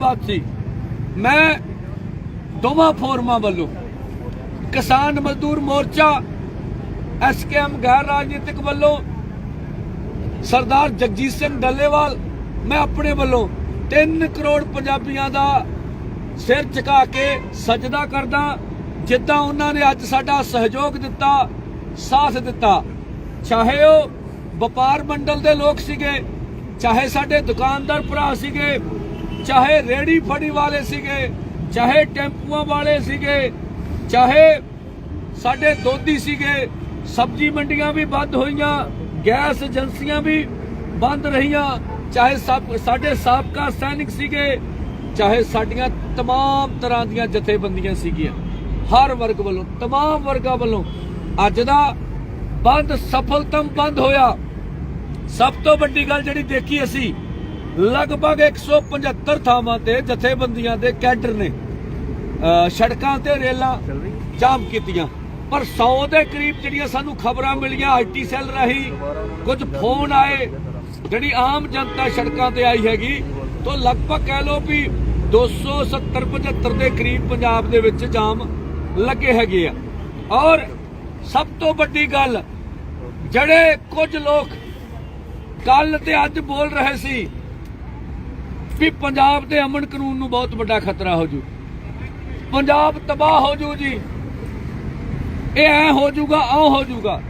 ਬਾਤ ਸੀ ਮੈਂ ਦੋਵਾਂ ਫੋਰਮਾਂ ਵੱਲੋਂ ਕਿਸਾਨ ਮਜ਼ਦੂਰ ਮੋਰਚਾ ਐਸਕੇਐਮ ਗੈਰ ਰਾਜਨੀਤਿਕ ਵੱਲੋਂ ਸਰਦਾਰ ਜਗਜੀਤ ਸਿੰਘ ਡੱਲੇਵਾਲ, ਮੈਂ ਆਪਣੇ ਵੱਲੋਂ 3 ਕਰੋੜ ਪੰਜਾਬੀਆਂ ਦਾ ਸਿਰ ਝੁਕਾ ਕੇ ਸਜਦਾ ਕਰਦਾ, ਜਿੱਦਾਂ ਉਹਨਾਂ ਨੇ ਅੱਜ ਸਾਡਾ ਸਹਿਯੋਗ ਦਿੱਤਾ, ਸਾਥ ਦਿੱਤਾ। ਚਾਹੇ ਉਹ ਵਪਾਰ ਮੰਡਲ ਦੇ ਲੋਕ ਸੀਗੇ, ਚਾਹੇ ਸਾਡੇ ਦੁਕਾਨਦਾਰ ਭਰਾ ਸੀਗੇ ਚਾਹੇ ਰੇੜੀ ਫੜੀ ਵਾਲੇ ਸੀਗੇ ਚਾਹੇ ਟੈਂਪੂਆਂ ਵਾਲੇ ਸੀਗੇ ਚਾਹੇ ਸਾਡੇ ਦੋਧੀ ਸੀਗੇ ਸਬਜ਼ੀ ਮੰਡੀਆਂ ਵੀ ਬੰਦ ਹੋਈਆਂ ਗੈਸ ਏਜੰਸੀਆਂ ਵੀ ਬੰਦ ਰਹੀਆਂ ਚਾਹੇ ਸਭ ਸਾਡੇ ਸਾਬਕਾ ਸੈਨਿਕ ਸੀਗੇ ਚਾਹੇ ਸਾਡੀਆਂ तमाम ਤਰ੍ਹਾਂ ਦੀਆਂ ਜਥੇਬੰਦੀਆਂ ਸੀਗੀਆਂ ਹਰ ਵਰਗ ਵੱਲੋਂ तमाम ਵਰਗਾਂ ਵੱਲੋਂ ਅੱਜ ਦਾ ਬੰਦ ਸਫਲਤਮ ਬੰਦ ਹੋਇਆ ਸਭ ਤੋਂ ਵੱਡੀ ਗੱਲ ਜਿਹੜੀ ਦੇਖੀ ਅਸੀਂ ਲਗਭਗ 175 ਥਾਵਾਂ ਤੇ ਜਥੇਬੰਦੀਆਂ ਦੇ ਕੈਡਰ ਨੇ ਸੜਕਾਂ ਤੇ ਰੇਲਾਂ ਜਾਮ ਕੀਤੀਆਂ। ਪਰ 100 ਦੇ ਕਰੀਬ ਜਿਹੜੀਆਂ ਸਾਨੂੰ ਖਬਰਾਂ ਮਿਲੀਆਂ ਆਈਟੀ ਸੈੱਲ ਰਾਹੀਂ ਕੁਝ ਫੋਨ ਆਏ ਜਿਹੜੀ ਆਮ ਜਨਤਾ ਸੜਕਾਂ ਤੇ ਆਈ ਹੈਗੀ ਤੋਂ ਲਗਭਗ ਕਹਿ ਲਓ ਵੀ 270 75 ਦੇ ਕਰੀਬ ਪੰਜਾਬ ਦੇ ਵਿੱਚ ਜਾਮ ਲੱਗੇ ਹੈਗੇ ਆ। ਔਰ ਸਭ ਤੋਂ ਵੱਡੀ ਗੱਲ ਜਿਹੜੇ ਕੁਝ ਲੋਕ ਕੱਲ ਤੇ ਅੱਜ ਬੋਲ ਰਹੇ ਸੀ ਵੀ ਪੰਜਾਬ ਦੇ ਅਮਨ ਕਾਨੂੰਨ ਨੂੰ ਬਹੁਤ ਵੱਡਾ ਖਤਰਾ ਹੋ ਜੂ। ਪੰਜਾਬ ਤਬਾਹ ਹੋ ਜੂ ਜੀ। ਇਹ ਐ ਹੋ ਜੂਗਾ ਆ ਹੋ ਜੂਗਾ।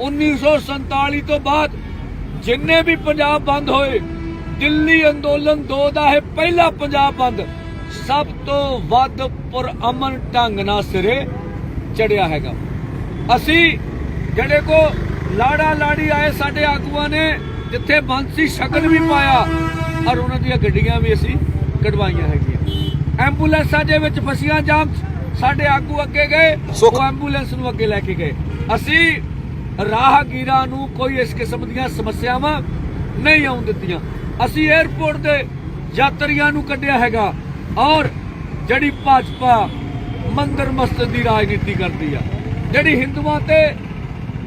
1947 ਤੋਂ ਬਾਅਦ ਜਿੰਨੇ ਵੀ ਪੰਜਾਬ ਬੰਦ ਹੋਏ, ਦਿੱਲੀ ਅੰਦੋਲਨ 2 ਦਾ ਹੈ, ਪਹਿਲਾ ਪੰਜਾਬ ਬੰਦ। ਸਭ ਤੋਂ ਵੱਧ ਪੁਰ ਅਮਨ ਢੰਗ ਨਾਲ ਸਿਰੇ ਚੜਿਆ ਹੈਗਾ। ਅਸੀਂ ਜਿਹੜੇ ਕੋ ਲਾੜਾ ਲਾੜੀ ਆਏ ਸਾਡੇ ਆਗੂਆਂ ਨੇ, ਜਿੱਥੇ ਬੰਸੀ ਸ਼ਕਲ ਵੀ ਪਾਇਆ ਔਰ ਉਹਨਾਂ ਦੀਆਂ ਗੱਡੀਆਂ ਵੀ ਅਸੀਂ ਕਢਵਾਈਆਂ ਹੈਗੀਆਂ। ਐਂਬੂਲੈਂਸਾਂ ਦੇ ਵਿੱਚ ਫਸੀਆਂ ਜਾਮ ਸਾਡੇ ਆਗੂ ਅੱਗੇ ਗਏ ਉਹ ਐਂਬੂਲੈਂਸ ਨੂੰ ਅੱਗੇ ਲੈ ਕੇ ਗਏ। ਅਸੀਂ ਰਾਹਗੀਰਾਂ ਨੂੰ ਕੋਈ ਇਸ ਕਿਸਮ ਦੀਆਂ ਸਮੱਸਿਆਵਾਂ ਨਹੀਂ ਆਉਣ ਦਿੱਤੀਆਂ। ਅਸੀਂ 에ਅਰਪੋਰਟ ਦੇ ਯਾਤਰੀਆਂ ਨੂੰ ਕੱਢਿਆ ਹੈਗਾ ਔਰ ਜਿਹੜੀ ਭਾਜਪਾ ਮੰਦਰ ਮਸਜਿਦ ਦੀ ਰਾਜਨੀਤੀ ਕਰਦੀ ਆ ਜਿਹੜੀ ਹਿੰਦੂਆਂ ਤੇ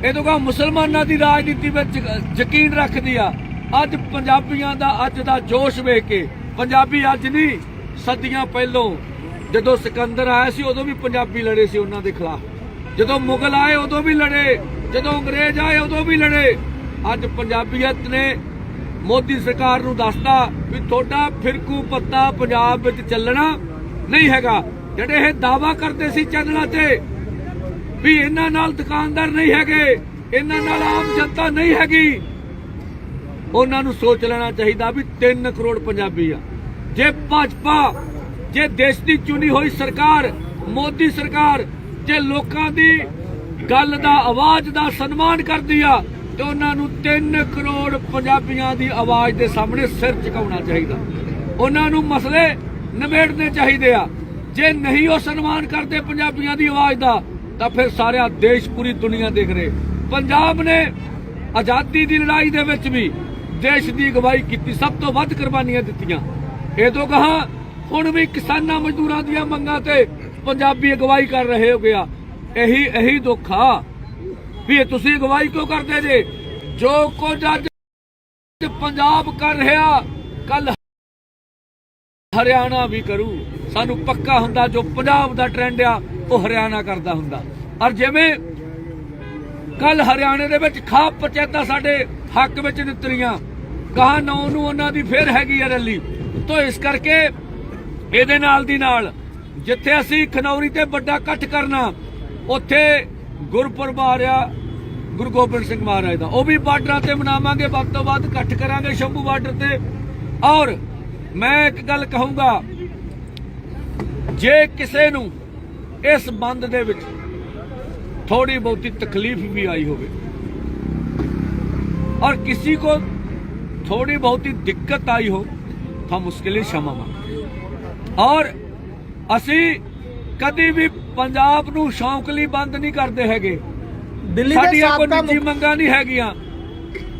ਇਹ ਤੋਂ ਕਾ ਮੁਸਲਮਾਨਾਂ ਦੀ ਰਾਜਨੀਤੀ ਵਿੱਚ ਯਕੀਨ ਰੱਖਦੀ ਆ ਅੱਜ ਪੰਜਾਬੀਆਂ ਦਾ ਅੱਜ ਦਾ ਜੋਸ਼ ਵੇਖ ਕੇ, ਪੰਜਾਬੀ ਅੱਜ ਨਹੀਂ, ਸਦੀਆਂ ਪਹਿਲੋਂ। ਜਦੋਂ ਸਿਕੰਦਰ ਆਇਆ ਸੀ, ਉਦੋਂ ਵੀ ਪੰਜਾਬੀ ਲੜੇ ਸੀ ਉਹਨਾਂ ਦੇ ਖਿਲਾਫ। ਜਦੋਂ ਮੁਗਲ ਆਏ, ਉਦੋਂ ਵੀ ਲੜੇ। ਜਦੋਂ ਅੰਗਰੇਜ਼ ਆਏ, ਉਦੋਂ ਵੀ ਲੜੇ। ਅੱਜ ਪੰਜਾਬੀਅਤ ਨੇ ਮੋਦੀ ਸਰਕਾਰ ਨੂੰ ਦੱਸਦਾ ਵੀ ਤੁਹਾਡਾ ਫਿਰਕੂ ਪੱਤਾ ਪੰਜਾਬ ਵਿੱਚ ਚੱਲਣਾ ਨਹੀਂ ਹੈਗਾ। ਜਿਹੜੇ ਇਹ ਦਾਵਾ ਕਰਦੇ ਸੀ ਚੈਨਲਾਂ ਤੇ ਵੀ ਇਹਨਾਂ ਨਾਲ ਦੁਕਾਨਦਾਰ ਨਹੀਂ ਹੈਗੇ, ਇਹਨਾਂ ਨਾਲ ਆਮ ਜਨਤਾ ਨਹੀਂ ਹੈਗੀ ਉਹਨਾਂ ਨੂੰ ਸੋਚ ਲੈਣਾ ਚਾਹੀਦਾ ਵੀ 3 ਕਰੋੜ ਪੰਜਾਬੀ ਆ। ਜੇ ਭਾਜਪਾ, ਜੇ ਦੇਸ਼ ਦੀ ਚੁਣੀ ਹੋਈ ਸਰਕਾਰ, ਮੋਦੀ ਸਰਕਾਰ, ਜੇ ਲੋਕਾਂ ਦੀ ਗੱਲ ਦਾ, ਆਵਾਜ਼ ਦਾ ਸਨਮਾਨ ਕਰਦੀ ਆ, ਤੇ ਉਹਨਾਂ ਨੂੰ 3 ਕਰੋੜ ਪੰਜਾਬੀਆਂ ਦੀ ਆਵਾਜ਼ ਦੇ ਸਾਹਮਣੇ ਸਿਰ ਝੁਕਾਉਣਾ ਚਾਹੀਦਾ। ਉਹਨਾਂ ਨੂੰ ਮਸਲੇ ਨਿਬੇੜਨੇ ਚਾਹੀਦੇ ਆ। ਜੇ ਨਹੀਂ ਉਹ ਸਨਮਾਨ ਕਰਦੇ ਪੰਜਾਬੀਆਂ ਦੀ ਆਵਾਜ਼ ਦਾ, ਤਾਂ ਫਿਰ ਸਾਰਾ ਦੇਸ਼ ਪੂਰੀ ਦੁਨੀਆ ਦੇਖ ਰਹੇ। ਪੰਜਾਬ ਨੇ ਆਜ਼ਾਦੀ ਦੀ ਲੜਾਈ ਦੇ ਵਿੱਚ ਵੀ ਦੇਸ਼ ਦੀ ਅਗਵਾਈ ਕੀਤੀ, ਸਭ ਤੋਂ ਵੱਧ ਕੁਰਬਾਨੀਆਂ ਦਿੱਤੀਆਂ। ਇਹ ਤੋਂ ਕਹਾ, ਹੁਣ ਵੀ ਕਿਸਾਨਾਂ ਮਜ਼ਦੂਰਾਂ ਦੀਆਂ ਮੰਗਾਂ ਤੇ ਪੰਜਾਬੀ ਅਗਵਾਈ ਕਰ ਰਹੇ ਹੋ ਗਿਆ। ਇਹੀ ਇਹੀ ਦੁੱਖ ਆ ਵੀ ਤੁਸੀਂ ਅਗਵਾਈ ਕਿਉਂ ਕਰਦੇ ਜੇ? ਜੋ ਕੁਝ ਅੱਜ ਪੰਜਾਬ ਕਰ ਰਿਹਾ, ਕੱਲ ਹਰਿਆਣਾ ਵੀ ਕਰੂ। ਸਾਨੂੰ ਪੱਕਾ ਹੁੰਦਾ, ਜੋ ਪੰਜਾਬ ਦਾ ਟ੍ਰੈਂਡ ਆ, ਉਹ ਹਰਿਆਣਾ ਕਰਦਾ ਹੁੰਦਾ। ਔਰ ਜਿਵੇਂ ਕੱਲ ਹਰਿਆਣੇ ਦੇ ਵਿੱਚ ਖਾਪ ਪੰਚਾਇਤਾਂ ਸਾਡੇ ਹੱਕ ਵਿੱਚ ਨਿਤਰੀਆਂ ਗਾਂ ਨੌ ਨੂੰ ਉਹਨਾਂ ਦੀ ਫਿਰ ਹੈਗੀ ਹੈ ਰੈਲੀ। ਤੋਂ ਇਸ ਕਰਕੇ ਇਹਦੇ ਨਾਲ ਦੀ ਨਾਲ ਜਿੱਥੇ ਅਸੀਂ ਖਨੌਰੀ ਤੇ ਵੱਡਾ ਇਕੱਠ ਕਰਨਾ, ਉੱਥੇ ਗੁਰਪੁਰਬ ਆ ਰਿਹਾ ਗੁਰੂ ਸਿੰਘ ਮਹਾਰਾਜ ਦਾ। ਉਹ ਵੀ ਬਾਰਡਰਾਂ ਤੇ ਮਨਾਵਾਂਗੇ, ਵੱਧ ਤੋਂ ਵੱਧ ਇਕੱਠ ਕਰਾਂਗੇ ਸ਼ੰਭੂ ਬਾਰਡਰ ਤੇ। ਔਰ ਮੈਂ ਇੱਕ ਗੱਲ ਕਹੂੰਗਾ, ਜੇ ਕਿਸੇ ਨੂੰ ਇਸ ਬੰਦ ਦੇ ਵਿੱਚ ਥੋੜੀ ਬਹੁਤੀ ਤਕਲੀਫ ਵੀ ਆਈ ਹੋਵੇ, ਔਰ ਕਿਸੇ ਕੋ थोड़ी बहुत ही दिक्कत आई हो तो हम उसके लिए क्षमा मांगते ਔਰ ਅਸੀਂ ਕਦੀ ਵੀ ਪੰਜਾਬ ਨੂੰ ਸ਼ੌਂਕ ਲਈ ਬੰਦ ਨਹੀਂ ਕਰਦੇ ਹੈਗੇ ਦਿੱਲੀ ਦੇ ਸਾਡੀਆਂ ਕੋਈ ਸਾਬਕਾ ਨਿੱਜੀ ਮੰਗਾਂ ਨਹੀਂ ਹੈਗੀਆਂ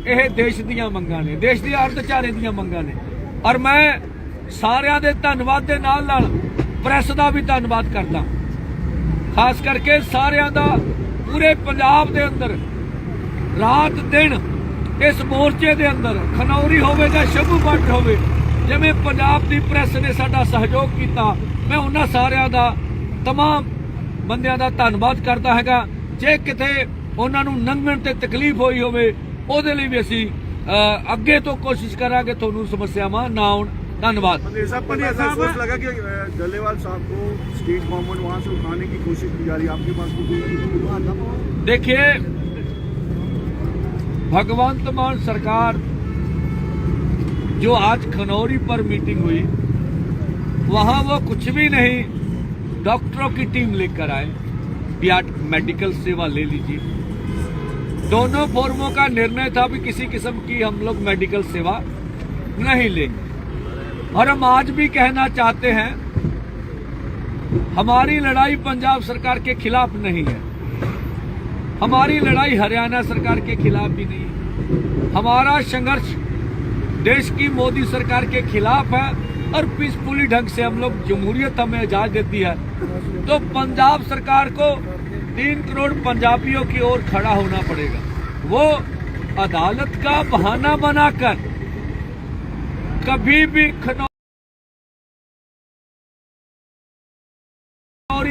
ਇਹ ਦੇਸ਼ ਦੀਆਂ ਮੰਗਾਂ ਨੇ ਦੇਸ਼ ਦੀ ਅਰਥਚਾਰੇ ਦੀਆਂ ਮੰਗਾਂ ਨੇ ਔਰ ਮੈਂ ਸਾਰਿਆਂ ਦੇ ਧੰਨਵਾਦ ਦੇ ਨਾਲ ਨਾਲ ਪ੍ਰੈਸ ਦਾ ਵੀ ਧੰਨਵਾਦ ਕਰਦਾ ਖਾਸ ਕਰਕੇ ਸਾਰਿਆਂ ਦਾ ਪੂਰੇ ਪੰਜਾਬ ਦੇ ਅੰਦਰ ਰਾਤ ਦਿਨ ਇਸ ਮੋਰਚੇ ਦੇ ਅੰਦਰ ਖਨੌਰੀ ਹੋਵੇ ਜਾਂ ਸ਼ੰਭੂ ਬਾਰਡਰ ਹੋਵੇ ਜਿਵੇਂ ਪੰਜਾਬ ਦੀ ਪ੍ਰੈਸ ਨੇ ਸਾਡਾ ਸਹਿਯੋਗ ਕੀਤਾ ਮੈਂ ਉਹਨਾਂ ਸਾਰਿਆਂ ਦਾ ਤਮਾਮ ਬੰਦਿਆਂ ਦਾ ਧੰਨਵਾਦ ਕਰਦਾ ਹੈਗਾ ਜੇ ਕਿਤੇ ਉਹਨਾਂ ਨੂੰ ਲੰਘਣ ਤੇ ਤਕਲੀਫ ਹੋਈ ਹੋਵੇ ਉਹਦੇ ਲਈ ਵੀ ਅਸੀਂ ਅ, ਅੱਗੇ ਤੋਂ ਕੋਸ਼ਿਸ਼ ਕਰਾਂਗੇ ਤੁਹਾਨੂੰ ਸਮੱਸਿਆਵਾਂ ਨਾ ਆਉਣ ਧੰਨਵਾਦ मंदिर साहब पर ऐसा सोच लगा कि अ, डल्लेवाल साहब को स्टेट गवर्नमेंट वहाँ से उठाने की कोशिश की जा रही है आपके पास कोई देखिए भगवंत मान सरकार जो आज खनौरी पर मीटिंग हुई, वहाँ वो कुछ भी नहीं, डॉक्टरों की टीम लेकर आए आज मेडिकल सेवा ले लीजिए। दोनों फोरमों का निर्णय था भी किसी किस्म की हम लोग मेडिकल सेवा नहीं लेंगे। और हम आज भी कहना चाहते हैं, हमारी लड़ाई पंजाब सरकार के खिलाफ नहीं है। हमारी लड़ाई हरियाणा सरकार के खिलाफ भी नहीं है। हमारा संघर्ष देश की मोदी सरकार के खिलाफ है और पीसफुली ढंग से हम लोग जमहूरियत हमें इजाज़त देती है। तो पंजाब सरकार को तीन करोड़ पंजाबियों की ओर खड़ा होना पड़ेगा। वो अदालत का बहाना बनाकर कभी भी खनौरी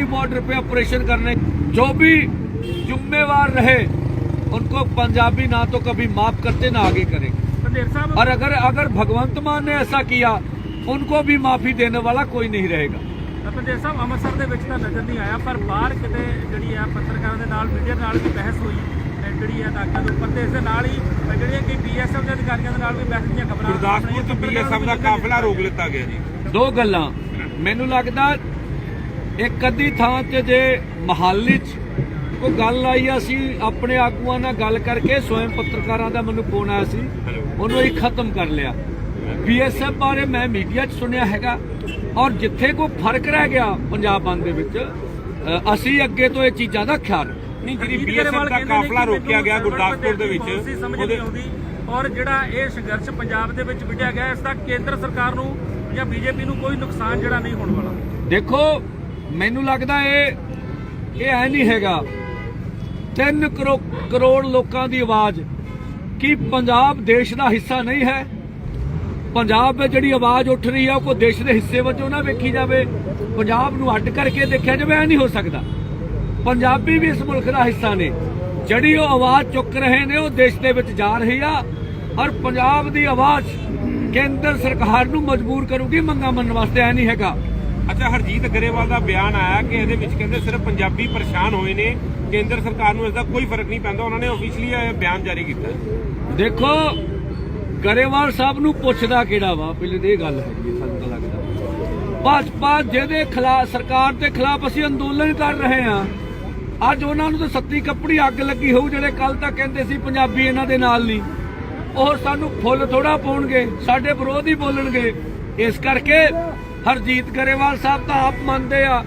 बॉर्डर पे ऑपरेशन करने जो भी जुम्मेवार रहे उनको पंजाबी ना तो कभी माफ करते ना आगे करेंगे ਪੰਦੇਰ ਸਾਹਿਬ और अगर अगर भगवंत मान ने ऐसा किया उनको भी माफी देने वाला कोई नहीं रहेगा ਪੰਦੇਰ ਸਾਹਿਬ ਅੰਮ੍ਰਿਤਸਰ ਦੇ ਵਿੱਚ ਤਾਂ ਨਜ਼ਰ ਨਹੀਂ ਆਇਆ ਪਰ ਬਾਹਰ ਕਿਤੇ ਜਿਹੜੀ ਆ ਪੱਤਰਕਾਰਾਂ ਦੇ ਨਾਲ ਮੀਡੀਆ ਨਾਲ ਵੀ ਬਹਿਸ ਹੋਈ ਤੇ ਜਿਹੜੀ ਆ ਨਾਕਾਂ ਦੇ ਉੱਪਰ ਤੇ ਇਸ ਦੇ ਨਾਲ ਹੀ ਜਿਹੜੀਆਂ ਕਿ ਬੀਐਸਐਫ ਦੇ ਅਧਿਕਾਰੀਆਂ ਦੇ ਨਾਲ ਵੀ ਬਹਿਸ ਦੀਆਂ ਖਬਰਾਂ ਗੁਰਦਾਸਪੁਰ ਤੋਂ ਬੀਐਸਐਫ ਦਾ ਕਾਫਲਾ ਰੋਕ ਲਿੱਤਾ ਗਿਆ ਜੀ ਦੋ ਗੱਲਾਂ ਮੈਨੂੰ ਲੱਗਦਾ ਇੱਕ ਅੱਧੀ ਥਾਂ ਤੇ ਜੇ ਮਹਾਲੀ 'ਚ ਕੋਈ ਗੱਲ ਆਈ ਆ, ਅਸੀਂ ਆਪਣੇ ਆਗੂਆਂ ਨਾਲ ਗੱਲ ਕਰਕੇ ਸਵੈਮ ਪੱਤਰਕਾਰਾਂ ਦਾ ਮੈਨੂੰ ਫੋਨ ਆਇਆ ਸੀ। ਉਹਨੂੰ ਹੀ ਖਤਮ ਕਰ ਲਿਆ। ਬੀਐਸਐਫ ਬਾਰੇ ਮੈਂ ਮੀਡੀਆ 'ਚ ਸੁਣਿਆ ਹੈਗਾ। ਔਰ ਜਿੱਥੇ ਕੋਈ ਫ਼ਰਕ ਰਹਿ ਗਿਆ ਪੰਜਾਬ ਬੰਦ ਦੇ ਵਿੱਚ ਅਸੀਂ ਅੱਗੇ ਤੋਂ ਇਹ ਚੀਜ਼ਾਂ ਦਾ ਖਿਆਲ। ਨਹੀਂ ਜਿਹੜੀ ਬੀਐਸਐਫ ਦਾ ਕਾਫਲਾ ਰੋਕਿਆ ਗਿਆ ਗੁਰਦਾਸਪੁਰ ਦੇ ਵਿੱਚ ਔਰ ਜਿਹੜਾ ਇਹ ਸੰਘਰਸ਼ ਪੰਜਾਬ ਦੇ ਵਿੱਚ ਵਿੱਢਿਆ ਗਿਆ ਇਸ ਦਾ ਕੇਂਦਰ ਸਰਕਾਰ ਨੂੰ ਜਾਂ ਬੀਜੇਪੀ ਨੂੰ ਕੋਈ ਨੁਕਸਾਨ ਜਿਹੜਾ ਨਹੀਂ ਹੋਣ ਵਾਲਾ। ਦੇਖੋ ਮੈਨੂੰ ਲੱਗਦਾ ਇਹ ਇਹ ਐ ਨਹੀਂ ਹੈਗਾ 3 ਕਰੋੜ ਲੋਕਾਂ ਦੀ ਆਵਾਜ਼ ਕੀ ਪੰਜਾਬ ਦੇਸ਼ ਦਾ ਹਿੱਸਾ ਨਹੀਂ ਹੈ। ਪੰਜਾਬ ਵਿੱਚ ਜਿਹੜੀ ਆਵਾਜ਼ ਉੱਠ ਰਹੀ ਹੈ ਉਹ ਕੋਈ ਦੇਸ਼ ਦੇ ਹਿੱਸੇ ਵਜੋਂ ਨਾ ਵੇਖੀ ਜਾਵੇ। ਪੰਜਾਬ ਨੂੰ ਅੱਡ ਕਰਕੇ ਦੇਖਿਆ ਜਾਵੇ, ਐ ਨਹੀਂ ਹੋ ਸਕਦਾ। ਪੰਜਾਬੀ ਵੀ ਇਸ ਮੁਲਕ ਦਾ ਹਿੱਸਾ ਨੇ। ਜਿਹੜੀ ਉਹ ਆਵਾਜ਼ ਚੁੱਕ ਰਹੇ ਨੇ, ਉਹ ਦੇਸ਼ ਦੇ ਵਿੱਚ ਜਾ ਰਹੀ ਆ। ਔਰ ਪੰਜਾਬ ਦੀ ਆਵਾਜ਼ ਕੇਂਦਰ ਸਰਕਾਰ ਨੂੰ ਮਜਬੂਰ ਕਰੂਗੀ ਮੰਗਾ ਮੰਨਣ ਵਾਸਤੇ, ਐ ਨਹੀਂ ਹੈਗਾ। ਅੱਛਾ, ਹਰਜੀਤ ਗਰੇਵਾਲ ਦਾ ਬਿਆਨ ਆਇਆ ਕਿ ਇਹਦੇ ਵਿੱਚ ਕਹਿੰਦੇ ਸਿਰਫ ਪੰਜਾਬੀ ਪਰੇਸ਼ਾਨ ਹੋਏ ਨੇ। ਕੇਂਦਰ ਸਰਕਾਰ ਨੂੰ ਇਸ ਦਾ ਕੋਈ ਫ਼ਰਕ ਨਹੀਂ ਪੈਂਦਾ ਉਹਨਾਂ ਨੇ ਆਫੀਸ਼ੀਅਲੀ ਇਹ ਬਿਆਨ ਜਾਰੀ ਕੀਤਾ। ਦੇਖੋ ਗਰੇਵਾਲ ਸਾਹਿਬ ਨੂੰ ਪੁੱਛਦਾ ਕਿਹੜਾ ਵਾ? ਪਹਿਲੇ ਤੇ ਇਹ ਗੱਲ ਹੈਗੀ ਹੈ, ਸਾਨੂੰ ਤਾਂ ਲੱਗਦਾ। ਭਾਜਪਾ ਜਿਹਦੇ ਖਿਲਾਫ ਸਰਕਾਰ ਦੇ ਖਿਲਾਫ ਅਸੀਂ ਅੰਦੋਲਨ ਕਰ ਰਹੇ ਹਾਂ ਅੱਜ ਉਹਨਾਂ ਨੂੰ ਤਾਂ ਸੱਤੀ ਕੱਪੜੀ ਅੱਗ ਲੱਗੀ ਹੋਊ ਜਿਹੜੇ ਕੱਲ ਤੱਕ ਕਹਿੰਦੇ ਸੀ ਪੰਜਾਬੀ ਇਹਨਾਂ ਦੇ ਨਾਲ ਨਹੀਂ। ਉਹ ਸਾਨੂੰ ਫੁੱਲ ਥੋੜਾ ਪਾਉਣਗੇ ਸਾਡੇ ਵਿਰੋਧ ਹੀ ਬੋਲਣਗੇ। ਇਸ ਕਰਕੇ ਹਰਜੀਤ ਗਰੇਵਾਲ ਸਾਹਿਬ ਤਾਂ ਆਪ ਮੰਨਦੇ ਆ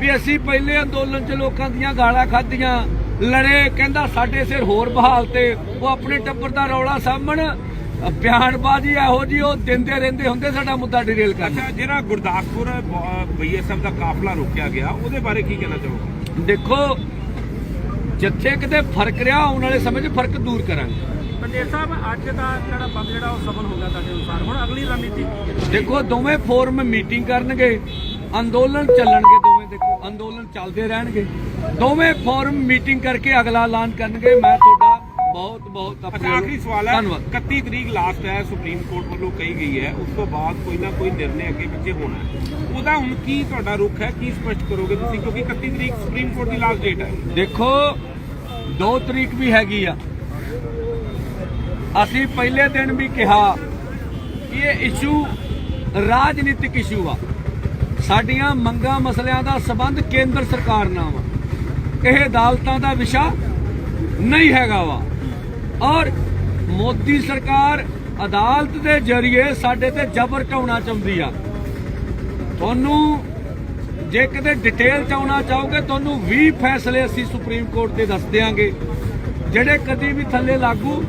ਵੀ ਅਸੀਂ ਪਹਿਲੇ ਅੰਦੋਲਨ 'ਚ ਲੋਕਾਂ ਦੀਆਂ ਗਾਲਾਂ ਖਾਧੀਆਂ ਲੜੇ ਕਹਿੰਦਾ ਸਾਡੇ ਸਿਰ ਹੋਰ ਬਹਾਲ ਤੇ ਉਹ ਆਪਣੇ ਟੱਬਰ ਦਾ ਰੌਲਾ ਸਾਹਮਣ ਬਿਆਨਬਾਜ਼ੀ ਇਹੋ ਜੀ ਉਹ ਦਿੰਦੇ ਰਹਿੰਦੇ ਹੁੰਦੇ ਸਾਡਾ ਮੁੱਦਾ ਡਿਟੇਲ ਕਰਨਾ। ਅੱਛਾ ਜਿਹੜਾ ਗੁਰਦਾਸਪੁਰ ਬੀਐਸਐਫ ਦਾ ਕਾਫਲਾ ਰੋਕਿਆ ਗਿਆ ਉਹਦੇ ਬਾਰੇ ਕੀ ਕਹਿਣਾ ਚਾਹੋਗੇ? ਦੇਖੋ ਜਿੱਥੇ ਕਿਤੇ ਫ਼ਰਕ ਰਿਹਾ ਆਉਣ ਵਾਲੇ ਸਮੇਂ 'ਚ ਫ਼ਰਕ ਦੂਰ ਕਰਾਂਗੇ। ਪੰਦੇਰ ਸਾਹਿਬ ਅੱਜ ਦਾ ਜਿਹੜਾ ਬੰਦ ਜਿਹੜਾ ਉਹ ਸਫਲ ਹੋ ਗਿਆ ਤੁਹਾਡੇ ਅਨੁਸਾਰ। ਹੁਣ ਅਗਲੀ ਰਣਨੀਤੀ। ਦੇਖੋ ਦੋਵੇਂ ਫੋਰਮ ਮੀਟਿੰਗ ਕਰਨਗੇ ਅੰਦੋਲਨ ਚੱਲਣਗੇ ਦੇਖੋ ਅੰਦੋਲਨ ਚੱਲਦੇ ਰਹਿਣਗੇ। ਦੋਵੇਂ ਫੋਰਮ ਮੀਟਿੰਗ ਕਰਕੇ ਅਗਲਾ ਐਲਾਨ ਕਰਨਗੇ। ਮੈਂ ਤੁਹਾਡਾ ਬਹੁਤ ਬਹੁਤ ਅੱਛਾ ਆਖਰੀ ਸਵਾਲ ਹੈ। ਧੰਨਵਾਦ। 31 ਤਰੀਕ ਲਾਸਟ ਹੈ ਸੁਪਰੀਮ ਕੋਰਟ ਵੱਲੋਂ ਕਹੀ ਗਈ ਹੈ। ਉਸ ਤੋਂ ਬਾਅਦ ਕੋਈ ਨਾ ਕੋਈ ਨਿਰਣੇ ਅੱਗੇ ਪਿੱਛੇ ਹੋਣਾ ਉਹਦਾ ਹੁਣ ਕੀ ਤੁਹਾਡਾ ਰੁਖ ਹੈ? ਕੀ ਸਪਸ਼ਟ ਕਰੋਗੇ ਤੁਸੀਂ? ਕਿਉਂਕਿ 31 ਤਰੀਕ ਸੁਪਰੀਮ ਕੋਰਟ ਦੀ ਲਾਸਟ ਡੇਟ ਹੈ। ਦੇਖੋ 2 ਤਰੀਕ ਵੀ ਹੈਗੀ ਆ। ਅਸੀਂ ਪਹਿਲੇ ਦਿਨ ਵੀ ਕਿਹਾ ਕਿ ਇਹ ਇਸ਼ੂ ਰਾਜਨੀਤਿਕ ਇਸ਼ੂ ਆ। ਸਾਡੀਆਂ ਮੰਗਾਂ ਮਸਲਿਆਂ ਦਾ ਸਬੰਧ ਕੇਂਦਰ ਸਰਕਾਰ ਨਾਲ ਵਾ ਇਹ ਅਦਾਲਤਾਂ ਦਾ ਵਿਸ਼ਾ ਨਹੀਂ ਹੈਗਾ ਵਾ। ਔਰ ਮੋਦੀ ਸਰਕਾਰ ਅਦਾਲਤ ਦੇ ਜ਼ਰੀਏ ਸਾਡੇ ਤੇ ਜ਼ਬਰ ਢਾਉਣਾ ਚਾਹੁੰਦੀ ਆ। ਤੁਹਾਨੂੰ ਜੇ ਕਿਤੇ ਡਿਟੇਲ ਚ ਆਉਣਾ ਚਾਹੋਗੇ, ਤੁਹਾਨੂੰ 20 ਫੈਸਲੇ ਅਸੀਂ ਸੁਪਰੀਮ ਕੋਰਟ ਦੇ ਦੱਸ ਦਿਆਂਗੇ। ਜਿਹੜੇ ਕਦੀ ਵੀ ਥੱਲੇ ਲਾਗੂ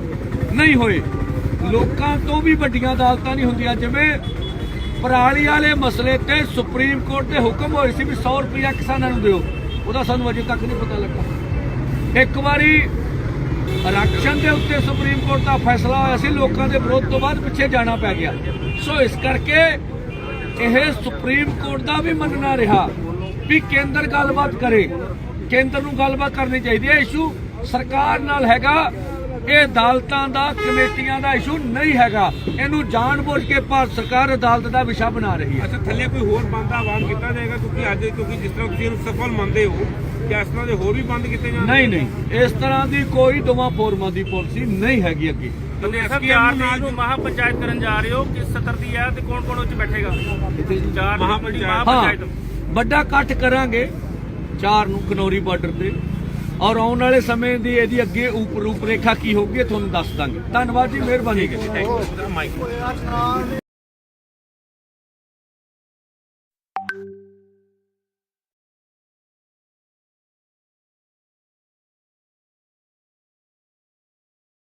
ਨਹੀਂ ਹੋਏ। ਲੋਕਾਂ ਤੋਂ ਵੀ ਵੱਡੀਆਂ ਅਦਾਲਤਾਂ ਨਹੀਂ ਹੁੰਦੀਆਂ, ਜਿਵੇਂ ਪਰਾਲੀ ਵਾਲੇ ਮਸਲੇ ਤੇ ਸੁਪਰੀਮ ਕੋਰਟ ਦੇ ਹੁਕਮ ਹੋਏ ਸੀ ਵੀ 100 ਰੁਪਇਆ ਕਿਸਾਨਾਂ ਨੂੰ ਦਿਓ। ਉਹਦਾ ਸਾਨੂੰ ਅਜੇ ਤੱਕ ਨਹੀਂ ਪਤਾ ਲੱਗਾ। ਇੱਕ ਵਾਰੀ ਆਰਕਸ਼ਣ ਦੇ ਉੱਤੇ ਸੁਪਰੀਮ ਕੋਰਟ ਦਾ ਫੈਸਲਾ ਹੋਇਆ ਸੀ, ਲੋਕਾਂ ਦੇ ਵਿਰੋਧ ਤੋਂ ਬਾਅਦ ਪਿੱਛੇ ਜਾਣਾ ਪੈ ਗਿਆ। ਸੋ ਇਸ ਕਰਕੇ ਇਹ ਸੁਪਰੀਮ ਕੋਰਟ ਦਾ ਵੀ ਮੰਨਣਾ ਰਿਹਾ ਵੀ ਕੇਂਦਰ ਗੱਲਬਾਤ ਕਰੇ। ਕੇਂਦਰ ਨੂੰ ਗੱਲਬਾਤ ਕਰਨੀ ਚਾਹੀਦੀ ਹੈ। ਇਸ਼ੂ ਸਰਕਾਰ ਨਾਲ ਹੈਗਾ। ਇਹ ਅਦਾਲਤਾਂ ਦਾ ਕਮੇਟੀਆਂ ਦਾ ਇਸ਼ੂ ਨਹੀਂ ਹੈਗਾ। ਇਹਨੂੰ ਜਾਣਬੁੱਝ ਕੇ ਭਾਰਤ ਸਰਕਾਰ ਅਦਾਲਤ ਦਾ ਵਿਸ਼ਾ ਬਣਾ ਰਹੀ ਹੈ। ਅੱਛਾ ਥੱਲੇ ਕੋਈ ਹੋਰ ਬੰਦ ਦਾ ਆਵਾਜ਼ ਕੀਤਾ ਜਾਏਗਾ? ਕਿਉਂਕਿ ਅੱਜ ਕਿਉਂਕਿ ਜਿਸ ਤਰ੍ਹਾਂ ਤੁਸੀਂ ਇਹਨੂੰ ਸਫਲ ਮੰਨਦੇ ਹੋ ਕਿ ਇਸ ਤਰ੍ਹਾਂ ਦੇ ਹੋਰ ਵੀ ਬੰਦ ਕੀਤੇ ਜਾਣ ਨਹੀਂ ਨਹੀਂ। ਇਸ ਤਰ੍ਹਾਂ ਦੀ ਕੋਈ ਦੋਵਾਂ ਫੋਰਮਾਂ ਦੀ ਪਾਲਿਸੀ ਨਹੀਂ ਹੈਗੀ ਅੱਗੇ। ਤਰੀਕ ਨਾਲ ਨੂੰ ਮਹਾ ਪੰਚਾਇਤ ਕਰਨ ਜਾ ਰਹੇ ਹੋ ਕਿਸ ਸਤਰ ਦੀ ਹੈ ਤੇ ਕੌਣ ਕੌਣ ਉੱਚ ਬੈਠੇਗਾ? ਚਾਰ ਮਹਾਂ ਪੰਚਾਇਤ। ਵੱਡਾ ਇਕੱਠ ਕਰਾਂਗੇ। ਚਾਰ ਨੂੰ ਖਨੌਰੀ ਬਾਰਡਰ ਤੇ। ਔਰ ਆਉਣ ਵਾਲੇ ਸਮੇਂ ਦੀ ਇਹਦੀ ਅੱਗੇ ਉਪ ਰੂਪ ਰੇਖਾ ਕੀ ਹੋਊਗੀ ਤੁਹਾਨੂੰ ਦੱਸ ਦਾਂਗੇ। ਧੰਨਵਾਦ ਜੀ, ਮਿਹਰਬਾਨੀ ਜੀ।